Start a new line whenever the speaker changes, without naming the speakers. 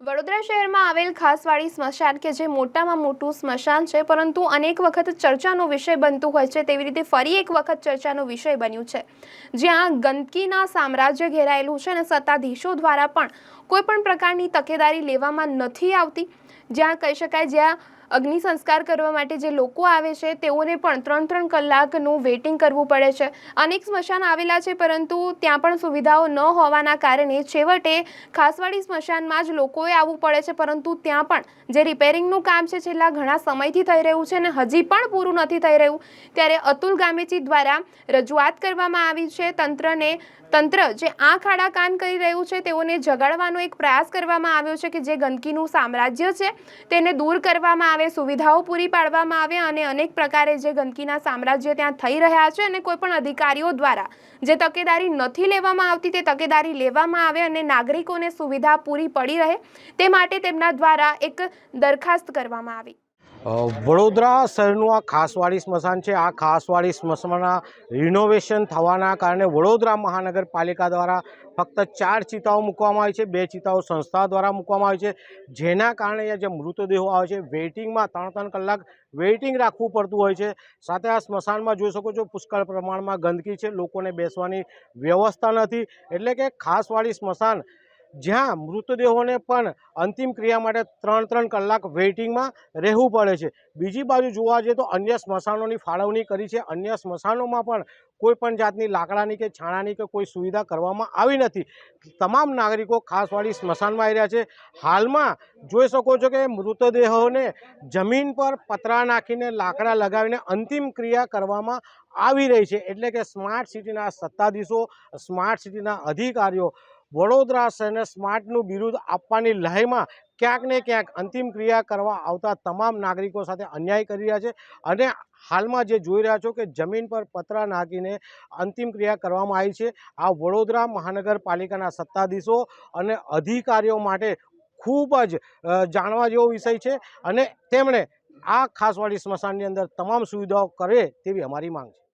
વડોદરા શહેરમાં આવેલ ખાસવાડી સ્મશાન કે જે મોટામાં મોટું સ્મશાન છે, પરંતુ અનેક વખત ચર્ચાનો વિષય બનતું હોય છે, તેવી રીતે ફરી એક વખત ચર્ચાનો વિષય બન્યું છે. જ્યાં ગંદકીના સામ્રાજ્ય ઘેરાયેલું છે અને સત્તાધીશો દ્વારા પણ કોઈપણ પ્રકારની તકેદારી લેવામાં નથી આવતી. જ્યાં કહી શકાય જ્યાં અગ્નિ સંસ્કાર કરવા માટે જે લોકો આવે છે, તેઓને પણ ત્રણ ત્રણ કલાકનું વેઇટિંગ કરવું પડે છે. અનેક સ્મશાન આવેલા છે, પરંતુ ત્યાં પણ સુવિધાઓ ન હોવાના કારણે છેવટે ખાસવાડી સ્મશાનમાં જ લોકોએ આવવું પડે છે, પરંતુ ત્યાં પણ જે રિપેરિંગનું કામ છે, છેલ્લા ઘણા સમયથી થઈ રહ્યું છે અને હજી પણ પૂરું નથી થઈ રહ્યું. ત્યારે અતુલ ગામેચી દ્વારા રજૂઆત કરવામાં આવી છે, તંત્રને તંત્ર જે આંખ આડા કાન કરી રહ્યું છે, તેઓને જગાડવાનો એક પ્રયાસ કરવામાં આવ્યો છે કે જે ગંદકીનું સામ્રાજ્ય છે, તેને દૂર કરવામાં આવે, સુવિધાઓ પૂરી પાડવામાં આવે અને અનેક પ્રકારે જે ગંદકીના સામ્રાજ્ય ત્યાં થઈ રહ્યા છે અને કોઈપણ અધિકારીઓ દ્વારા જે તકેદારી નથી લેવામાં આવતી, તે તકેદારી લેવામાં આવે અને નાગરિકોને સુવિધા પૂરી પડી રહે, તે માટે તેમના દ્વારા એક દરખાસ્ત કરવામાં આવી.
વડોદરા શહેરનું આ ખાસવાડી સ્મશાન છે. આ ખાસવાડી સ્મશાનના રિનોવેશન થવાના કારણે વડોદરા મહાનગરપાલિકા દ્વારા ફક્ત ચાર ચિતાઓ મૂકવામાં આવી છે. બે ચિતાઓ સંસ્થા દ્વારા મૂકવામાં આવી છે. જેના કારણે જે મૃતદેહો આવે છે, વેઇટિંગમાં ત્રણ ત્રણ કલાક વેઇટિંગ રાખવું પડતું હોય છે. સાથે આ સ્મશાનમાં જોઈ શકો છો, પુષ્કળ પ્રમાણમાં ગંદકી છે. લોકોને બેસવાની વ્યવસ્થા નથી. એટલે કે ખાસવાડી સ્મશાન જ્યાં મૃતદેહોને પણ અંતિમ ક્રિયા માટે ત્રણ ત્રણ કલાક વેઇટિંગમાં રહેવું પડે છે. બીજી બાજુ જોવા જઈએ તો અન્ય સ્મશાનોની ફાળવણી કરી છે. અન્ય સ્મશાનોમાં પણ કોઈ પણ જાતની લાકડાની કે છાણાની કે કોઈ સુવિધા કરવામાં આવી નથી. તમામ નાગરિકો ખાસવાળી સ્મશાનમાં આવી રહ્યા છે. હાલમાં જોઈ શકો છો કે મૃતદેહોને જમીન પર પતરા નાખીને લાકડા લગાવીને અંતિમ ક્રિયા કરવામાં આવી રહી છે. એટલે કે સ્માર્ટ સિટીના સત્તાધીશો, સ્માર્ટ સિટીના અધિકારીઓ વડોદરા શહેરને સ્માર્ટનું બિરુદ આપવાની લહેરમાં ક્યાંક ને ક્યાંક અંતિમ ક્રિયા કરવા આવતા તમામ નાગરિકો સાથે અન્યાય કરી રહ્યા છે અને હાલમાં જે જોઈ રહ્યા છો કે જમીન પર પતરા નાખીને અંતિમ ક્રિયા કરવામાં આવી છે. આ વડોદરા મહાનગરપાલિકાના સત્તાધીશો અને અધિકારીઓ માટે ખૂબ જ જાણવા જેવો વિષય છે અને તેમણે આ ખાસવાડી સ્મશાનની અંદર તમામ સુવિધાઓ કરે તેવી અમારી માંગ છે.